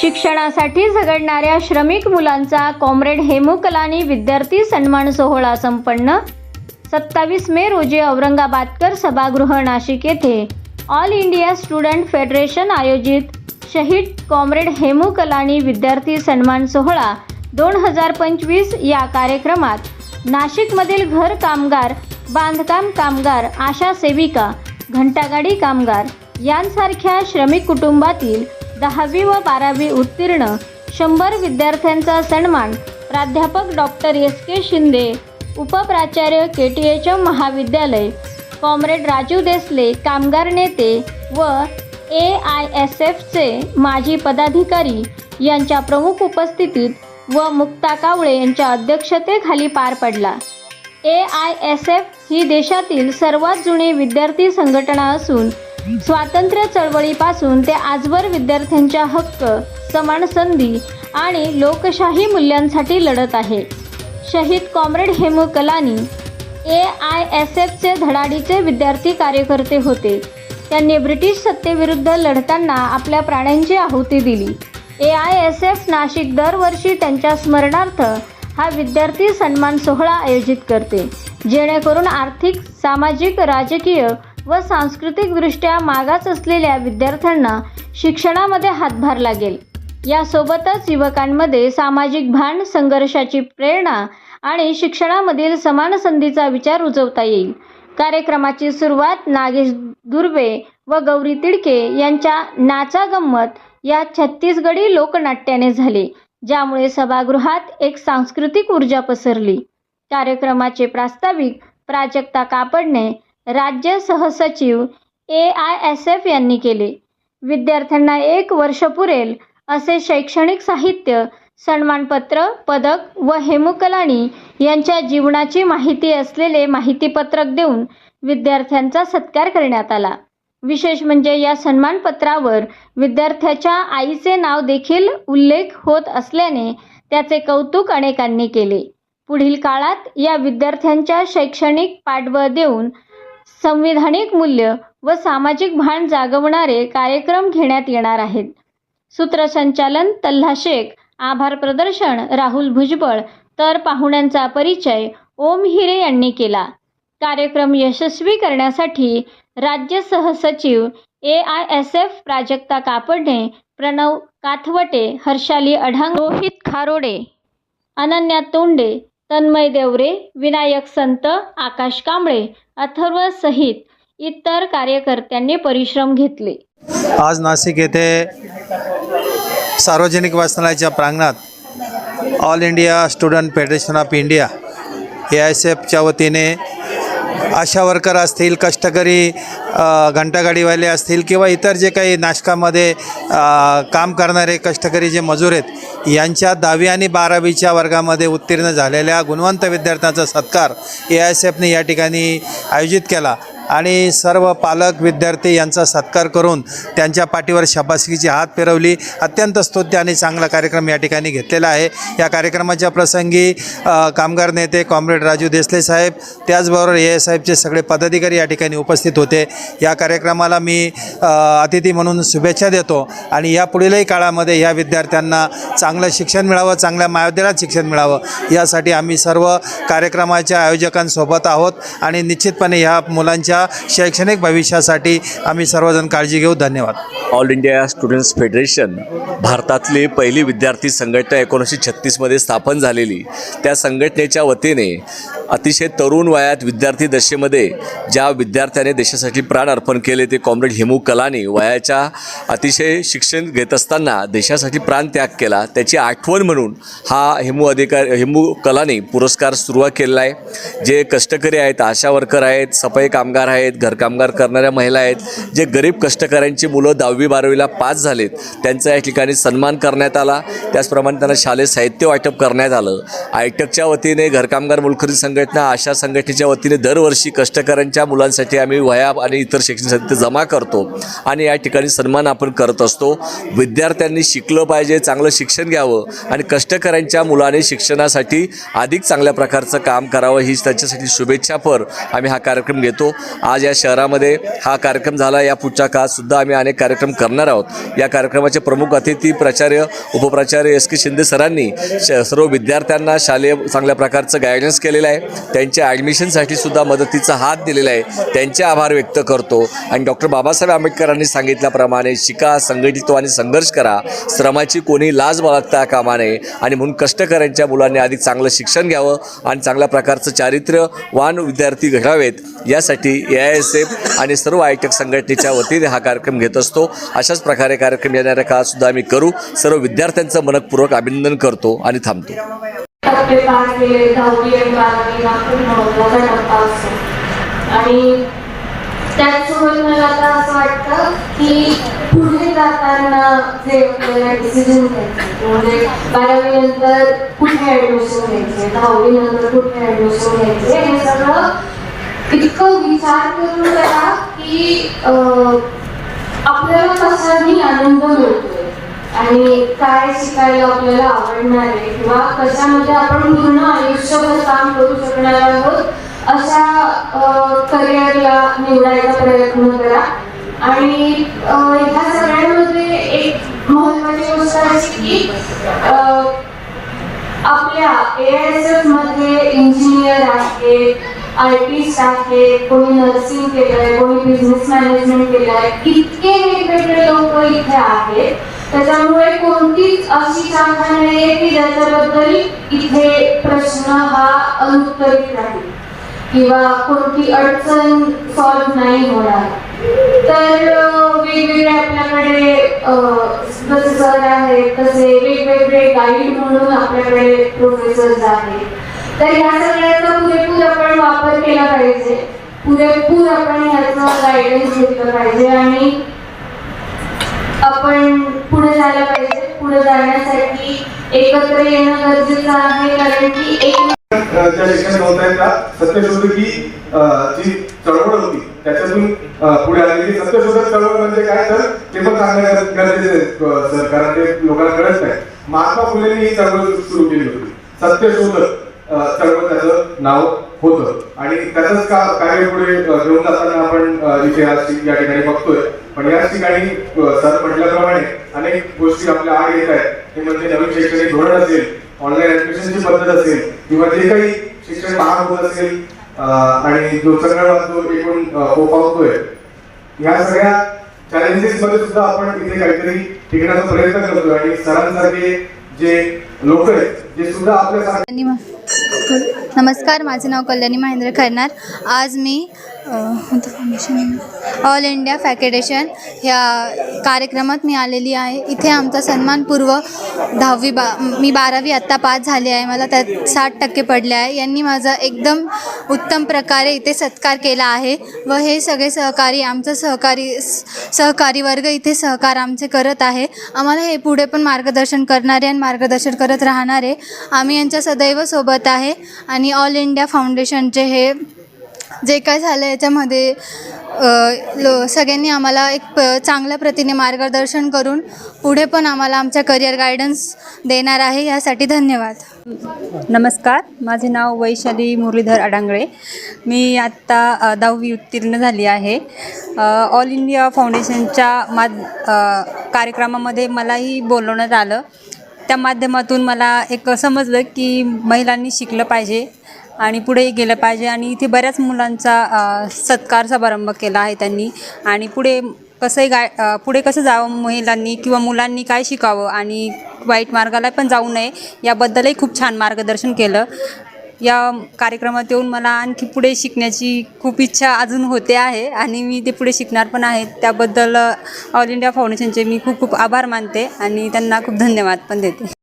शिक्षणासाठी झगडणाऱ्या श्रमिक मुलांचा कॉम्रेड हेमू कलानी विद्यार्थी सन्मान सोहळा संपन्न. सत्तावीस मे रोजी औरंगाबादकर सभागृह नाशिक येथे ऑल इंडिया स्टुडंट फेडरेशन आयोजित शहीद कॉम्रेड हेमू कलानी विद्यार्थी सन्मान सोहळा दोन हजार पंचवीस या कार्यक्रमात नाशिकमधील घर कामगार बांधकाम कामगार आशा सेविका घंटागाडी कामगार यांसारख्या श्रमिक कुटुंबातील दहावी व बारावी उत्तीर्ण शंभर विद्यार्थ्यांचा सन्मान प्राध्यापक डॉक्टर एस के शिंदे उपप्राचार्य के टी एच एम महाविद्यालय कॉम्रेड राजू देसले कामगार नेते व ए आय एस एफचे माजी पदाधिकारी यांच्या प्रमुख उपस्थितीत व मुक्ता कावळे यांच्या अध्यक्षतेखाली पार पडला. ए आय एस एफ ही देशातील सर्वात जुनी विद्यार्थी संघटना असून स्वातंत्र्य चळवळीपासून ते आजवर विद्यार्थ्यांच्या हक्क समान संधी आणि लोकशाही मूल्यांसाठी लढत आहे. शहीद comrade Hemu Kalani A I S एफचे धडाडीचे विद्यार्थी कार्यकर्ते होते. त्यांनी ब्रिटिश सत्तेविरुद्ध लढताना आपल्या प्राण्यांची आहुती दिली. A I S F Nashik दरवर्षी त्यांच्या स्मरणार्थ हा विद्यार्थी सन्मान सोहळा आयोजित करते. जेणेकरून आर्थिक सामाजिक राजकीय व सांस्कृतिकदृष्ट्या मागास असलेल्या विद्यार्थ्यांना शिक्षणामध्ये हातभार लागेल. यासोबतच युवकांमध्ये सामाजिक भान संघर्षाची प्रेरणा आणि शिक्षणामधील समान संधीचा विचार रुजवता येईल. कार्यक्रमाची सुरुवात नागेश दुर्वे व गौरी तिडके यांच्या नाचा गंमत या छत्तीसगडी लोकनाट्याने झाले ज्यामुळे सभागृहात एक सांस्कृतिक ऊर्जा पसरली. कार्यक्रमाचे प्रास्ताविक प्राजक्ता कापडणे राज्य सहसचिव ए आय एस एफ यांनी केले. विद्यार्थ्यांना एक वर्ष पुरेल असे शैक्षणिक साहित्य सन्मानपत्र पदक व हेमुकलाणी यांच्या जीवनाची माहिती असलेले माहितीपत्रक देऊन विद्यार्थ्यांचा सत्कार करण्यात आला. विशेष म्हणजे या सन्मानपत्रावर विद्यार्थ्याच्या आईचे नाव देखील उल्लेख होत असल्याने त्याचे कौतुक अनेकांनी केले. पुढील काळात या विद्यार्थ्यांच्या शैक्षणिक पाठबळ देऊन संविधानिक मूल्य व सामाजिक भान जागवणारे कार्यक्रम घेण्यात येणार आहेत. सूत्रसंचालन तल्हा शेख आभार प्रदर्शन राहुल भुजबळ तर पाहुण्यांचा परिचय ओम हिरे यांनी केला. कार्यक्रम यशस्वी करण्यासाठी राज्य सहसचिव A I S F Prajakta Kapadne Pranav Kathavate Harshali Adhang Rohit Kharode Ananya Tonde Tanmay Devare Vinayak Sant आकाश कांबळे अथर्व सहित इतर कार्यकर्त्यांनी परिश्रम घेतले. आज नाशिक येथे सार्वजनिक वाचनालयाच्या प्रांगणात all India student federation of India A I C एफच्या वतीने आशा वर्कर असतील कष्टकरी घंटागाडीवाले असतील किंवा इतर जे काही नाशकामध्ये काम करणारे कष्टकरी जे मजूर आहेत यांच्या दहावी आणि बारावीच्या वर्गामध्ये उत्तीर्ण झालेल्या गुणवंत विद्यार्थ्यांचा सत्कार ए आय सी एफने या ठिकाणी आयोजित केला. आणि सर्व पालक विद्यार्थी यांचा सत्कार करून त्यांच्या पाठीवर शाबासकीची हात फिरवली. अत्यंत स्तुत्य आणि चांगला कार्यक्रम या ठिकाणी घेतलेला आहे. या कार्यक्रमाच्या प्रसंगी कामगार नेते कॉम्रेड राजू देसले साहेब त्याचबरोबर ए साहेबचे सगळे पदाधिकारी या ठिकाणी उपस्थित होते. या कार्यक्रमाला मी अतिथी म्हणून शुभेच्छा देतो आणि या पुढीलही काळामध्ये या विद्यार्थ्यांना चांगलं शिक्षण मिळावं चांगल्या महाविद्यालयात शिक्षण मिळावं. यासाठी आम्ही सर्व कार्यक्रमाच्या आयोजकांसोबत आहोत आणि निश्चितपणे ह्या मुलांच्या शैक्षणिक भविष्यासाठी आम्ही सर्वजण काळजी घेऊ. धन्यवाद. ऑल इंडिया स्टुडंट्स फेडरेशन भारतातली पहिली विद्यार्थी संघटना एकोणीसशे छत्तीसमध्ये स्थापन झालेली. त्या संघटनेच्या वतीने अतिशय तरुण वयात विद्यार्थी दशेमध्ये ज्या विद्यार्थ्याने देशासाठी प्राण अर्पण केले ते कॉम्रेड हेमू कलानी वयाच्या अतिशय शिक्षण घेत असताना देशासाठी प्राण त्याग केला. त्याची आठवण म्हणून हा हेमू अधिकार हेमू कलानी पुरस्कार सुरुवात केलेला आहे. जे कष्टकरी आहेत आशा वर्कर आहेत सफाई कामगार आहेत घरकामगार करणाऱ्या महिला आहेत जे गरीब कष्टकऱ्यांची मुलं दहावी बारावीला पास झालेत त्यांचा या ठिकाणी सन्मान करण्यात आला. त्याचप्रमाणे त्यांना शालेय साहित्य वाटप करण्यात आलं. आयटकच्या वतीने घरकामगार मुलखरी संघटना आशा संघटनेच्या वतीने दरवर्षी कष्टकऱ्यांच्या मुलांसाठी आम्ही वया आणि इतर शैक्षणिक साहित्य जमा करतो आणि या ठिकाणी सन्मान आपण करत असतो. विद्यार्थ्यांनी शिकलं पाहिजे चांगलं शिक्षण घ्यावं आणि कष्टकऱ्यांच्या मुलाने शिक्षणासाठी अधिक चांगल्या प्रकारचं काम करावं ही त्याच्यासाठी शुभेच्छापर आम्ही हा कार्यक्रम घेतो. आज या शहरामध्ये हा कार्यक्रम झाला. या पुढच्या काळातसुद्धा आम्ही अनेक कार्यक्रम करणार आहोत. या कार्यक्रमाचे प्रमुख अतिथी प्राचार्य उपप्राचार्य एस के शिंदे सरांनी श सर्व विद्यार्थ्यांना शालेय चांगल्या प्रकारचं गायडन्स केलेलं आहे. त्यांच्या ॲडमिशनसाठी सुद्धा मदतीचा हात दिलेला आहे. त्यांचे आभार व्यक्त करतो. आणि डॉक्टर बाबासाहेब आंबेडकरांनी सांगितल्याप्रमाणे शिका संघटित संघर्ष करा. श्रमाची कोणी लाज बाळगता कामा नये. आणि म्हणून कष्टकऱ्यांच्या मुलांनी अधिक चांगलं शिक्षण घ्यावं आणि चांगल्या प्रकारचं चारित्र्यवान विद्यार्थी घडावेत. यासाठी ए आय एस एफ आणि सर्व आयटक संघटनेच्या वतीने हा कार्यक्रम घेत असतो. अशाच प्रकारे कार्यक्रम येणाऱ्या काळातसुद्धा आम्ही करू. सर्व विद्यार्थ्यांचं मनपूर्वक अभिनंदन करतो आणि थांबतो. टप्पे पार केले दहावी आणि बारावी नागपूर महत्त्वाचा टप्पा असतो आणि त्याचसोबत मला आता असं वाटतं की पुढे जाताना जे आपल्याला डिसिजन घ्यायचे म्हणजे बारावी नंतर कुठे ऍडमिशन घ्यायचे दहावी नंतर कुठे ऍडमिशन घ्यायचे हे सगळं इतकं विचार करून करा की आपल्याला कशाही आनंद मिळतोय. आणि काय शिकायला आपल्याला आवडणार आहे किंवा कशामध्ये आपण पूर्ण आयुष्यभर काम करू शकणार आहोत अशा करिअरला निवडायचा प्रयत्न करा. आणि ह्या सगळ्यांमध्ये एक महत्वाची गोष्ट अशी की आपल्या ए एस एफमध्ये इंजिनियर आहेत आर्टिस्ट आहे कोणी नर्सिंग केलंय कोणी बिझनेस मॅनेजमेंट केलंय इतके वेगवेगळे लोक इथे आहेत. त्याच्यामुळे कोणतीच अशी शाखा नाहीये की ज्याच्याबद्दल इथे प्रश्न हा अनुत्तरित राहील किंवा कोणती अडचण सॉल्व्ह नाही होणार. तर वेगवेगळे आपल्याकडे जसे सर आहेत तसे वेगवेगळे गाईड म्हणून आपल्याकडे प्रोफेसर्स आहेत. तर ह्या सगळ्याचा पुरेपूर आपण वापर केला पाहिजे. पुरेपूर आपण ह्याचं गायडन्स घेतलं पाहिजे आणि आपण पुढे जायला पाहिजे पुढे जाण्यासाठी एकत्र येणं गरजेचं आहे कारण की एक त्या शिक्षण संस्थांचा सत्यशोधक ही जी चळवळ होती त्याच्यातून पुढे आलेली सत्यशोधक चळवळ म्हणजे काय तर ते पण सांगणं गरजेचं आहे सर कारण ते लोकांना कळत नाही. महात्मा फुलेंनी ही चळवळ सुरू केली होती. सत्यशोधक चळवळ त्याचं नाव होतं. आणि त्याचंच का कार्य पुढे घेऊन जाताना आपण इतिहास या ठिकाणी बघतोय. पण याच ठिकाणी सर म्हटल्याप्रमाणे अनेक गोष्टी आपल्या आड येत आहेत. ते म्हणजे नवीन शैक्षणिक धोरण असेल ऑनलाईन ऍडमिशनची पद्धत असेल किंवा जे काही शिक्षण महाग होत असेल आणि जो संगणक जो एकूण फोफावतोय. ह्या सगळ्या चॅलेंजेस मध्ये सुद्धा आपण इथे काहीतरी टिकण्याचा प्रयत्न करतोय. आणि सरांसारखे जे लोक आहेत जे सुद्धा आपल्या नमस्कार माझे नाव कल्याणी महेंद्र खरनार. आज मी फाउंडेशन ऑल इंडिया फॅकेडेशन ह्या कार्यक्रमात मी आलेली आहे. इथे आमचा सन्मानपूर्व दहावी बा मी बारावी आत्ता पास झाली आहे. मला त्यात साठ टक्के पडले आहे. यांनी माझा एकदम उत्तम प्रकारे इथे सत्कार केला आहे व हे सगळे सहकारी आमचं सहकारी सहकारी वर्ग इथे सहकार आमचे करत आहे. आम्हाला हे पुढे पण मार्गदर्शन करणारे आणि मार्गदर्शन करत राहणारे आम्ही यांच्या सदैव सोबत आहे. आणि ऑल इंडिया फाउंडेशनचे हे जे काय झालं याच्यामध्ये लो सगळ्यांनी आम्हाला एक प चांगल्या प्रतीने मार्गदर्शन करून पुढे पण आम्हाला आमच्या करिअर गायडन्स देणार आहे. यासाठी धन्यवाद. नमस्कार. माझे नाव वैशाली मुरलीधर अडांगळे मी आत्ता दहावी उत्तीर्ण झाली आहे. ऑल इंडिया फाउंडेशनच्या मा कार्यक्रमामध्ये मलाही बोलवण्यात आलं. त्या माध्यमातून मला एक समजलं की महिलांनी शिकलं पाहिजे आणि पुढेही गेलं पाहिजे. आणि इथे बऱ्याच मुलांचा सत्कार समारंभ केला आहे त्यांनी. आणि पुढे कसंही गाय पुढे कसं जावं महिलांनी किंवा मुलांनी काय शिकावं आणि वाईट मार्गाला पण जाऊ नये याबद्दलही खूप छान मार्गदर्शन केलं. या कार्यक्रमात येऊन मला आणखी पुढे शिकण्याची खूप इच्छा अजून होते आहे आणि मी ते पुढे शिकणार पण आहे. त्याबद्दल ऑल इंडिया फाउंडेशनचे मी खूप खूप आभार मानते आणि त्यांना खूप धन्यवाद पण देते.